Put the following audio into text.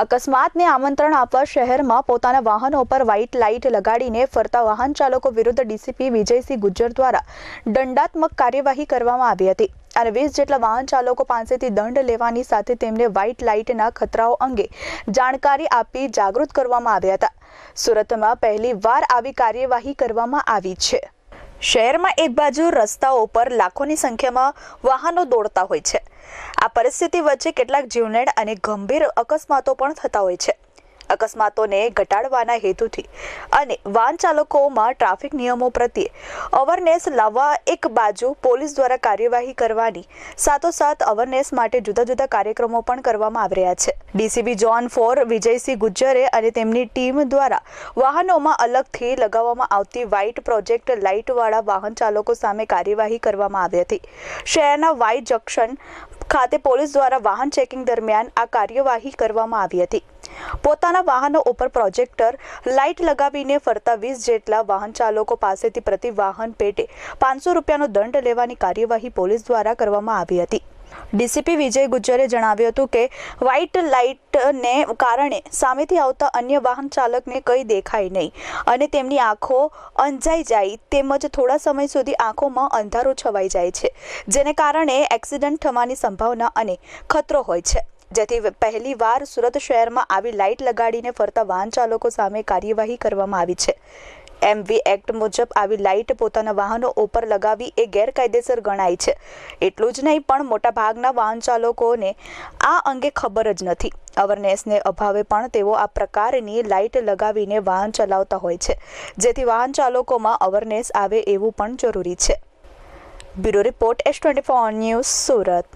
અકસ્માતને આમંત્રણ આપવા શહેરમાં પોતાના વાહનો પર વ્હાઇટ લાઇટ લગાડીને ફરતા વાહન ચાલકો વિરુદ્ધ ડીસીપી વિજયસિંહ ગુજ્જર દ્વારા દંડાત્મક કાર્યવાહી કરવામાં આવી હતી. અને વીસ જેટલા વાહન ચાલકો પાસેથી દંડ લેવાની સાથે તેમને વ્હાઇટ લાઇટના ખતરાઓ અંગે જાણકારી આપી જાગૃત કરવામાં આવ્યા હતા. સુરતમાં પહેલી વાર આવી કાર્યવાહી કરવામાં આવી છે. શહેરમાં એક બાજુ રસ્તાઓ પર લાખોની સંખ્યામાં વાહનો દોડતા હોય છે. આ પરિસ્થિતિ વચ્ચે કેટલાક જીવલેણ અને ગંભીર અકસ્માતો પણ થતા હોય છે. અકસ્માતોને ઘટાડવાના હેતુથી અને વાહન ચાલકોમાં ટ્રાફિક નિયમો પ્રત્યે અવેરનેસ લાવવા એક બાજુ પોલીસ દ્વારા કાર્યવાહી કરવાની, સાથોસાથ અવેરનેસ માટે જુદા જુદા કાર્યક્રમો પણ કરવામાં આવી રહ્યા છે. ડીસીબી જોન ફોર વિજયસિંહ ગુજ્જરે અને તેમની ટીમ દ્વારા વાહનોમાં અલગથી લગાવવામાં આવતી વ્હાઇટ પ્રોજેક્ટ લાઇટવાળા વાહન ચાલકો સામે કાર્યવાહી કરવામાં આવી હતી. શહેરના વાઈ જંકશન ખાતે પોલીસ દ્વારા વાહન ચેકિંગ દરમિયાન આ કાર્યવાહી કરવામાં આવી હતી. પોતાના વાહનો ઉપર પ્રોજેક્ટર લાઇટ લગાવીને ફરતા વીસ જેટલા વાહન ચાલકો પાસેથી પ્રતિ વાહન પેટે પાંચસો રૂપિયાનો દંડ લેવાની કાર્યવાહી પોલીસ દ્વારા કરવામાં આવી હતી. ડીસીપી વિજય ગુજ્જરે જણાવ્યું હતું કે, વ્હાઇટ લાઇટને કારણે સામેથી આવતા અન્ય વાહન ચાલકને કંઈ દેખાય નહીં અને તેમની આંખો અંજાઈ જાય તેમજ થોડા સમય સુધી આંખોમાં અંધારું છવાઈ જાય છે, જેને કારણે એક્સિડન્ટ થવાની સંભાવના અને ખતરો હોય છે. જેથી પહેલીવાર સુરત શહેરમાં આવી લાઇટ લગાડીને ફરતા વાહન ચાલકો સામે કાર્યવાહી કરવામાં આવી છે. એમવી એક્ટ મુજબ આવી લાઇટ પોતાના વાહનો ઉપર લગાવી એ ગેરકાયદેસર ગણાય છે. એટલું જ નહીં, પણ મોટાભાગના વાહન ચાલકોને આ અંગે ખબર જ નથી. અવેરનેસને અભાવે પણ તેઓ આ પ્રકારની લાઇટ લગાવીને વાહન ચલાવતા હોય છે. જેથી વાહન ચાલકોમાં અવેરનેસ આવે એવું પણ જરૂરી છે. Bureau report S twenty four news Surat.